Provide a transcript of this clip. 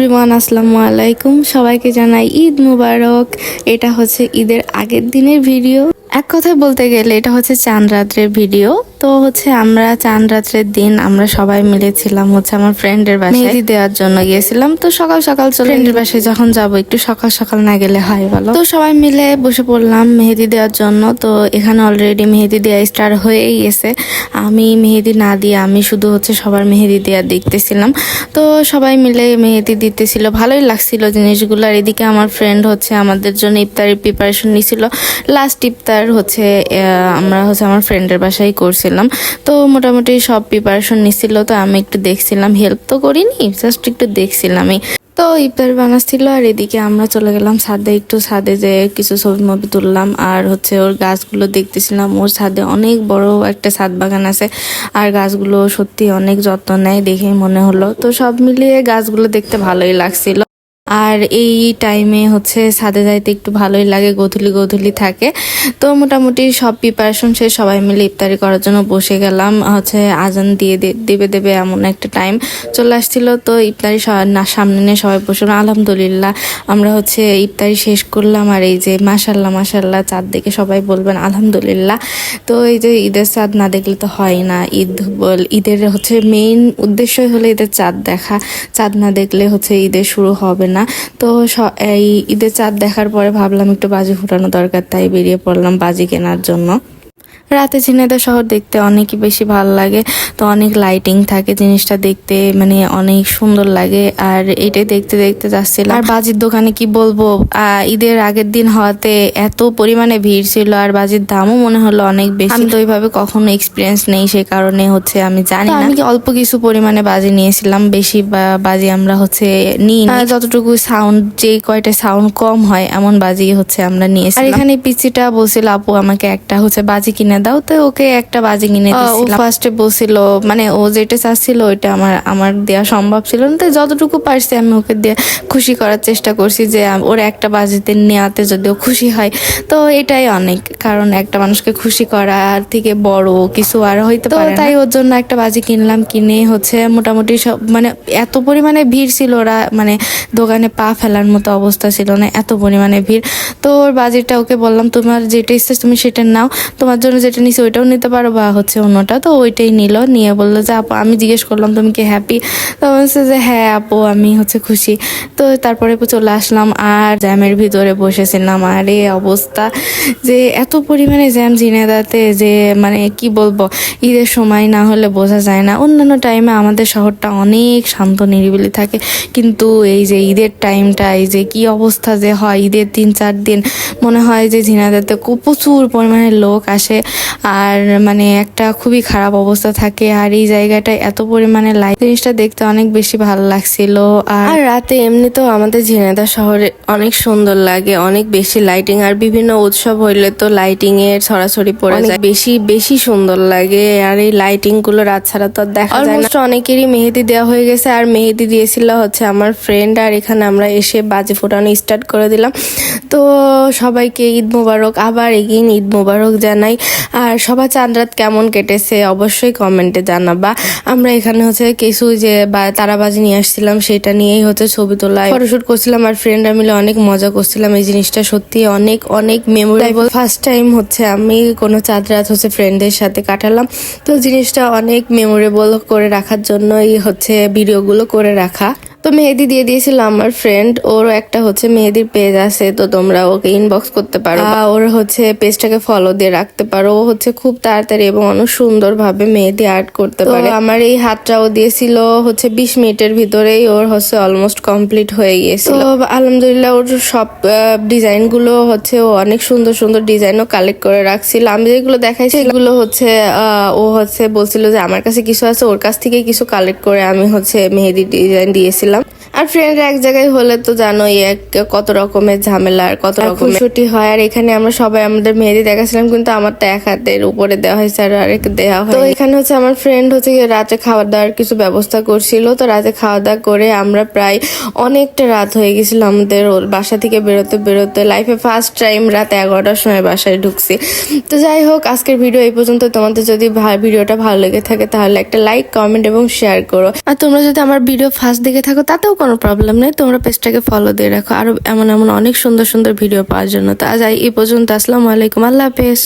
Everyone আসসালামু আলাইকুম। সবাইকে জানাই ঈদ মুবারক। এটা হচ্ছে ঈদের আগের দিনের ভিডিও। এক কথায় বলতে গেলে এটা হচ্ছে চাঁদ রাত্রের ভিডিও। তো হচ্ছে আমরা চান রাত্রের দিন আমরা সবাই মিলেছিলাম হচ্ছে আমার ফ্রেন্ডের বাসায়। মেহেদি দেওয়ার জন্য গিয়েছিলাম। তো সকাল সকাল চলে ফ্রেন্ডের বাসায় যখন যাব একটু সকাল সকাল না গেলে হয় বলো? তো সবাই মিলে বসে পড়লাম মেহেদি দেওয়ার জন্য। তো এখানে অলরেডি মেহেদি দেওয়া স্টার্ট হয়েই গেছে। আমি মেহেদি না দিয়ে আমি শুধু হচ্ছে সবার মেহেদি দেওয়া দেখতেছিলাম। তো সবাই মিলে মেহেদি দিতেছিল। ভালোই লাগছিল জিনিসগুলো। আর এদিকে আমার ফ্রেন্ড হচ্ছে আমাদের জন্য ইফতারের প্রিপারেশন নিছিল। লাস্ট ইফতার হচ্ছে আমরা হচ্ছে আমার ফ্রেন্ডের বাসায় করছিলাম। তো মোটামুটি সব প্রিপারেশন নিছিল, তো আমি একটু দেখছিলাম। হেল্প তো করিনি জাস্ট একটু দেখছিলামই। তো ইফতার বানাচ্ছিল, আর এদিকে আমরা চলে গেলাম ছাদে, একটু ছাদে যে কিছু ছবি মবি তুললাম। আর হচ্ছে ওর গাছগুলো দেখতেছিলাম, ওর ছাদে অনেক বড় একটা ছাদ বাগান আছে। আর গাছগুলো সত্যি অনেক যত্ন নেয় দেখেই মনে হলো। তো সব মিলিয়ে গাছগুলো দেখতে ভালোই লাগছিল। আর এই টাইমে হচ্ছে ছাদে যাইতে একটু ভালোই লাগে, গধুলি গধুলি থাকে। তো মোটামুটি সব প্রিপারেশন শেষ, সবাই মিলে ইফতারি করার জন্য বসে গেলাম। হচ্ছে আজান দিয়ে দেবে দেবে এমন একটা টাইম চলে আসছিল। তো ইফতারি না, সামনে নিয়ে সবাই বসে আলহামদুলিল্লাহ, আমরা হচ্ছে ইফতারি শেষ করলাম। আর এই যে মাসাল্লাহ মাসাল্লাহ চাঁদ দেখে সবাই বলবেন আলহামদুলিল্লাহ। তো এই যে ঈদের চাঁদ না দেখলে তো হয় না। ঈদ বল, ঈদের হচ্ছে মেইন উদ্দেশ্যই হলো ঈদের চাঁদ দেখা। চাঁদ না দেখলে হচ্ছে ঈদের শুরু হবে না। তো স- এই ঈদের চাঁদ দেখার পরে ভাবলাম একটু বাজি ফুটানো দরকার, তাই বেরিয়ে পড়লাম বাজি কেনার জন্য। রাতে ঝিনাইদহ শহর দেখতে অনেকই বেশি ভালো লাগে। তো অনেক লাইটিং থাকে জিনিসটা দেখতে মানে অনেক সুন্দর লাগে। আর এটাই দেখতে দেখতে যাচ্ছিলাম। আর বাজির দোকানে কি বলব ঈদের আগের দিন হওয়াতে এত পরিমাণে ভিড় ছিল আর বাজির দামও মনে হলো অনেক বেশি। আমি তো ওইভাবে কখনো এক্সপিরিয়েন্স নেই সে কারণে হচ্ছে আমি জানি না। আমি অল্প কিছু পরিমাণে বাজি নিয়েছিলাম? বেশি বা- বাজি আমরা হচ্ছে নিই যতটুকু সাউন্ড যে কয়টা সাউন্ড কম হয় এমন বাজি হচ্ছে আমরা নিয়েছি আর এখানে পিচিটা বলছিল আপু আমাকে একটা হচ্ছে বাজি কিনে দাও তো ওকে একটা বাজি কিনে ও ফার্স্টে বলছিল মানে ও যেটা চাচ্ছিল ওইটা আমার আমার দেওয়া সম্ভব ছিল না। তো যতটুকু পারছি আমি ওকে দিয়ে খুশি করার চেষ্টা করছি যে ওর একটা বাজিতে নেওয়াতে যদি ও খুশি হয়। তো এটাই অনেক কারণ একটা মানুষকে খুশি করার থেকে বড় কিছু আর হইতে পারে তাই ওর জন্য একটা বাজি কিনলাম কিনে হচ্ছে মোটামুটি সব মানে এত পরিমাণে ভিড় ছিল ওরা মানে দোকানে পা ফেলার মতো অবস্থা ছিল না এত পরিমাণে ভিড়। তো ওর বাজিটা ওকে বললাম তোমার যেটা ইচ্ছে তুমি সেটা নাও তোমার জন্য যেটা নিচ্ছে ওইটাও নিতে পারো, বা হচ্ছে অন্যটা। তো ওইটাই নিল, নিয়ে বলল যে, আপু, আমি জিজ্ঞেস করলাম, তুমি কি হ্যাপি তো বলছে যে হ্যাঁ আপু, আমি হচ্ছে খুশি। তো তারপরে চলে আসলাম, আর জ্যামের ভিতরে বসেছিলাম। আর এই অবস্থা যে এত পরিমাণে জ্যাম ঝিনেদাতে যে মানে কি বলব, ঈদের সময় না হলে বোঝা যায় না। অন্যান্য টাইমে আমাদের শহরটা অনেক শান্ত, নিরিবিলি থাকে। কিন্তু এই যে ঈদের টাইমটা এই যে কি অবস্থা যে হয়, ঈদের তিন চার দিন, মনে হয় যে ঝিনাদাতে প্রচুর পরিমাণে লোক আসে। আর মানে একটা খুবই খারাপ অবস্থা থাকে। আর এই জায়গাটায় এত পরিমাণে লাইট জিনিসটা দেখতে অনেক বেশি ভালো লাগছিল। আর রাতে এমনিতেও আমাদের ঝিনাইদহ শহরে অনেক সুন্দর লাগে অনেক বেশি লাইটিং আর বিভিন্ন উৎসব হইলে তো লাইটিং এর ছড়াছড়ি পড়ে যায়। বেশি বেশি সুন্দর লাগে। আর এই লাইটিংগুলো রাত ছাড়া তো দেখা যায় না। অনেকেরই মেহেদি দেওয়া হয়ে গেছে। আর মেহেদি দিয়েছিল হচ্ছে আমার ফ্রেন্ড আর এখানে আমরা এসে বাজি ফোটানো স্টার্ট করে দিলাম। তো সবাইকে ঈদ মোবারক। আবার এগিন ঈদ মোবারক জানাই। আর সবার চাঁদ রাত কেমন কেটেছে অবশ্যই কমেন্টে জানাবা। আমরা এখানে হচ্ছে কিছু যে তারাবাজি নিয়ে আসছিলাম, সেটা নিয়েই হচ্ছে ছবি তোলা ফটোশুট করছিলাম আর ফ্রেন্ডরা মিলে অনেক মজা করছিলাম। এই জিনিসটা সত্যি অনেক অনেক মেমোরেবল ফার্স্ট টাইম হচ্ছে আমি কোনো চাঁদ রাত হচ্ছে ফ্রেন্ডদের সাথে কাটালাম। তো জিনিসটা অনেক মেমোরেবল করে রাখার জন্যই হচ্ছে ভিডিওগুলো করে রাখা। তো মেহেদি দিয়ে দিয়েছিল আমার ফ্রেন্ড ওর একটা হচ্ছে মেহেদির পেজ আছে তো তোমরা ওকে ইনবক্স করতে পারো বা ওর হচ্ছে পেজটাকে ফলো দিয়ে রাখতে পারো। ও হচ্ছে খুব তাড়াতাড়ি এবং অনেক সুন্দর ভাবে মেহেদি আর্ট করতে পারে। আমার এই হাতটাও দিয়েছিল হচ্ছে বিশ মিনিটের ভিতরেই ওর হচ্ছে অলমোস্ট কমপ্লিট হয়ে গিয়েছিল। আলহামদুলিল্লাহ ওর সব ডিজাইনগুলো হচ্ছে ও অনেক সুন্দর সুন্দর ডিজাইনও কালেক্ট করে রাখছিল। আমি যেগুলো দেখাইছি এগুলো হচ্ছে আহ, ও হচ্ছে বলছিল যে আমার কাছে কিছু আছে ওর কাছ থেকে কিছু কালেক্ট করে আমি হচ্ছে মেহেদি ডিজাইন দিয়েছিলাম। Tesla. আর ফ্রেন্ডরা এক জায়গায় হলে তো জানোই এক কত রকমের ঝামেলা আর কত রকম ছুটি হয়। আর এখানে আমরা সবাই আমাদের মেহেদি দেখাছিলাম কিন্তু আমার তো এক হাতের উপরে দেওয়া হয়েছে আর আরেক দেওয়া হয় তো এখানে হচ্ছে আমার ফ্রেন্ড হচ্ছে রাতে খাওয়া দাওয়ার কিছু ব্যবস্থা করছিল। তো রাতে খাওয়া দাওয়া করে আমরা প্রায় অনেকটা রাত হয়ে গেছিল আমাদের বাসা থেকে বেরোতে বেরোতে। লাইফে ফার্স্ট টাইম রাত এগারোটার সময় বাসায় ঢুকছি। তো যাই হোক আজকের ভিডিও এই পর্যন্ত। তোমাদের যদি ভিডিওটা ভালো লেগে থাকে তাহলে একটা লাইক কমেন্ট এবং শেয়ার করো। আর তোমরা যদি আমার ভিডিও ফার্স্ট দেখে থাকো তাতেও কোনো প্রবলেম নেই, তোমরা পেজটাকে ফলো দিয়ে রাখো। আরও এমন এমন অনেক সুন্দর সুন্দর ভিডিও পাওয়ার জন্য। তো আজ এই পর্যন্ত, আসসালামু আলাইকুম, আল্লাহ হাফেজ।